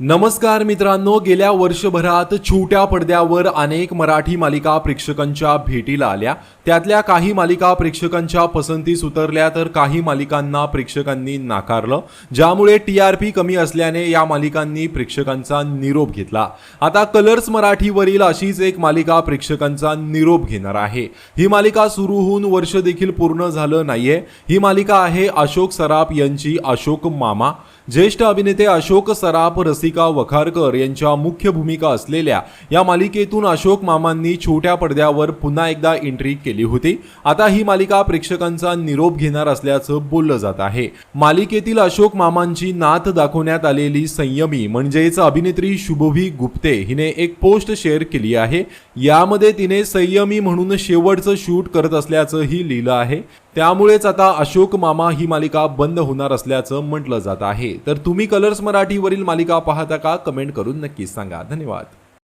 नमस्कार मित्रांनो गेल्या वर्षभरात छोट्या पडद्यावर अनेक मराठी मालिका प्रेक्षकांच्या भेटीला आल्या. त्यातल्या काही मालिका प्रेक्षकांच्या पसंतीस उतरल्या तर काही मालिकांना प्रेक्षकांनी नाकारलं. ज्यामुळे टी आर पी कमी असल्याने या मालिकांनी प्रेक्षकांचा निरोप घेतला. आता कलर्स मराठीवरील अशीच एक मालिका प्रेक्षकांचा निरोप घेणार आहे. ही मालिका सुरू होऊन वर्ष देखील पूर्ण झालं नाहीये. ही मालिका आहे अशोक सराफ यांची अशोक मामा. ज्येष्ठ अभिनेते अशोक सराफ रसिका वखारकर यांच्या मुख्य भूमिका असलेल्या या मालिकेतून अशोक मामांनी छोट्या पडद्यावर पुन्हा एकदा एंट्री केली होती. आता ही मालिका प्रेक्षकांचा निरोप घेणार असल्याचं बोललं जात आहे. मालिकेतील अशोक मामांची नाथ दाखवण्यात आलेली संयमी म्हणजेच अभिनेत्री शुभवी गुप्ते हिने एक पोस्ट शेअर केली आहे. यामध्ये तिने संयमी म्हणून शेवटचं शूट करत असल्याचंही लिहिलं आहे. त्यामुळेच आता अशोक मामा ही मालिका बंद होणार असल्याचं म्हटलं जात आहे. तर तुम्ही कलर्स मराठीवरील मालिका पाहता का? कमेंट करून नक्कीच सांगा. धन्यवाद.